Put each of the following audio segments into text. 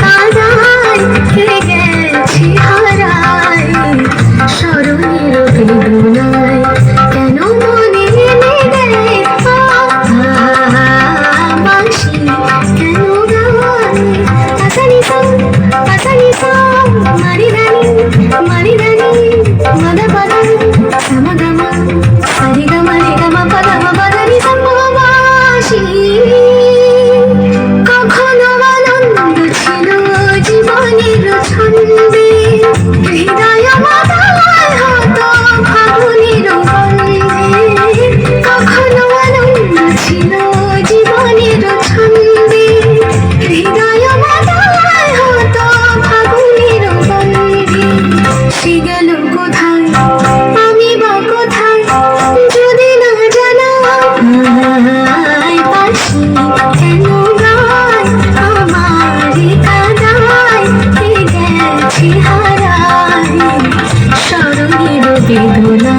কাদায়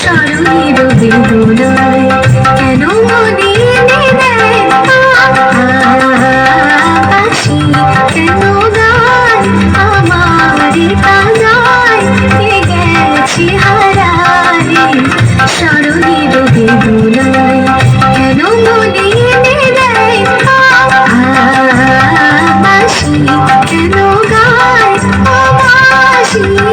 সরণের বেদনায় কেন মনে এনে দেয় আশি কেন গায় আমার কাজায় কে গেছি কেন মনে এনে দেয় আশি কেন গায় আমার